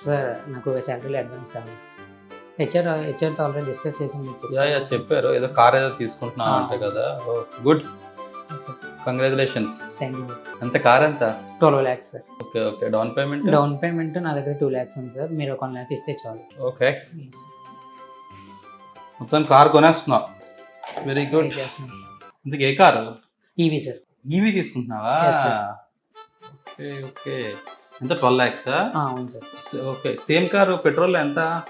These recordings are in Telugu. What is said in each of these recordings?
సార్ నాకు శాలరీలో అడ్వాన్స్ కావాలి సార్. హెచ్ఆర్ హెచ్ఆర్తో ఆల్రెడీ డిస్కస్ చేసాం యా యా చెప్పారు. ఏదో కార్ ఏదో తీసుకుంటున్నా అంతే అవును. కదా good. Congratulations thank you sir ఎంత కార్ ఎంత? Twelve lakhs sir okay okay. Down payment? Down payment నా దగ్గర టూ ల్యాక్స్ ఉంది సార్ మీరు ఒక ల్యాక్ ఇస్తే చాలు. ఓకే. మొత్తం కార్ కొనేస్తున్నావు వెరీ గుడ్ ఇందుకు ఏ car? EV sir EV తీసుకుంటున్నావా. Okay okay. ఎంత ట్వెల్వ్ ల్యాక్సా అవును sir. Okay. Same car petrol ఎంత?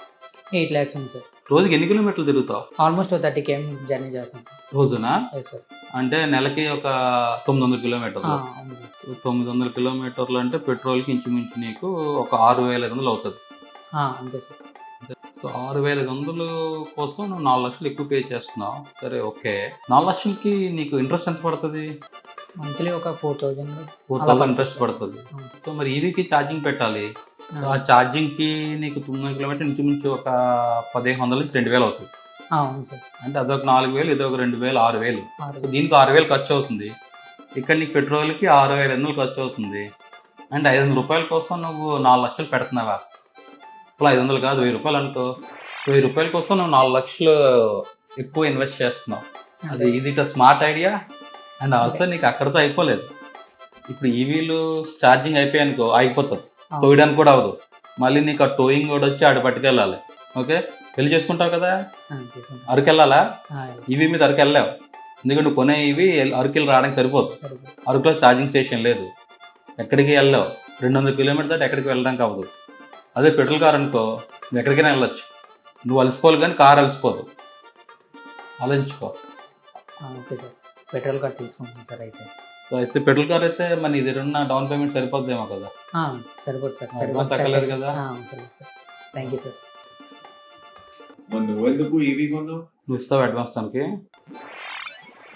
ఎయిట్ ల్యాక్స్ ఉంది సార్. రోజుకి ఎన్ని కిలోమీటర్లు తిరుగుతావు? ఆల్మోస్ట్ థర్టీ కేఎం జర్నీ చేస్తాం రోజునా? సార్ అంటే నెలకి ఒక తొమ్మిది వందల కిలోమీటర్లు తొమ్మిది వందల కిలోమీటర్లు అంటే పెట్రోల్కి ఇంచుమించు నీకు ఒక ఆరు వేల ఐదు వందలు అవుతుంది. అంతే సార్. సో ఆరు వేల ఐదు వందలు కోసం నువ్వు నాలుగు లక్షలు ఎక్కువ పే చేస్తున్నావు. సరే ఓకే. నాలుగు లక్షలకి నీకు ఇంట్రెస్ట్ ఎంత పడుతుంది? మంత్లీ ఒక ఫోర్ థౌజండ్ ఫోర్ అలా థౌసండ్ ఇంట్రెస్ట్. పడుతుంది. సో మరి ఈవీకి ఛార్జింగ్ పెట్టాలి. ఆ, ఛార్జింగ్కి నీకు తొమ్మిది కిలోమీటర్ ఇంచుమించు ఒక పదిహేను వందల నుంచి రెండు వేలు అవుతుంది. అవును సార్. అంటే అదొక నాలుగు వేలు ఇదొక రెండు వేలు ఆరు వేలు. దీనికి ఆరు వేలు ఖర్చు అవుతుంది. ఇక్కడ నీకు పెట్రోల్కి ఆరు వేల ఐదు వందలు ఖర్చు అవుతుంది. అంటే ఐదు వందల రూపాయల కోసం నువ్వు నాలుగు లక్షలు పెడుతున్నావా? అసలు ఐదు వందలు కాదు వెయ్యి రూపాయలు అనుకో. వెయ్యి రూపాయల కోసం నువ్వు నాలుగు లక్షలు ఎక్కువ ఇన్వెస్ట్ చేస్తున్నావు. అది ఇది స్మార్ట్ ఐడియా అండ్ ఆల్సో నీకు అక్కడితో అయిపోలేదు. ఇప్పుడు ఈవీలు ఛార్జింగ్ అయిపోయానుకో ఆగిపోతుంది అవును. తోయడానికి కూడా అవ్వదు. మళ్ళీ నీకు ఆ టోయింగ్ కూడా వచ్చి ఆడ పట్టుకెళ్ళాలి. ఓకే? పెళ్ళి చేసుకుంటావు కదా. అరకు వెళ్ళాలా ఈవీ మీద అరకు వెళ్ళావు ఎందుకంటే నువ్వు కొనే ఇవి అరకులు రావడానికి సరిపోదు. సరిపోతుంది అరకులో ఛార్జింగ్ స్టేషన్ లేదు. ఎక్కడికి వెళ్ళావు? రెండు వందల కిలోమీటర్ దాటి ఎక్కడికి వెళ్ళడానికి అవ్వదు. అదే పెట్రోల్ కార్ అనుకో నువ్వు ఎక్కడికైనా వెళ్ళొచ్చు. నువ్వు అలసిపోవాలి కానీ కార్ అలసిపోదు. ఆలోచించుకో. Okay sir. పెట్రోల్ కార్డ్ తీసుకుంటాను సార్ అయితే. సో అయితే పెట్రోల్ కార్ అయితే మన ఇది ఉన్న డౌన్ పేమెంట్ సరిపోద్దేమో కదా? ఆ, సరిపోతుంది సార్ తగ్గలేదు కదా? సరిపోతుంది సార్. థ్యాంక్ యూ సార్ మరి నువ్వెందుకు ఈవీ కొన్నావు నువ్వు ఇస్తావు అడ్వాన్స్ దానికి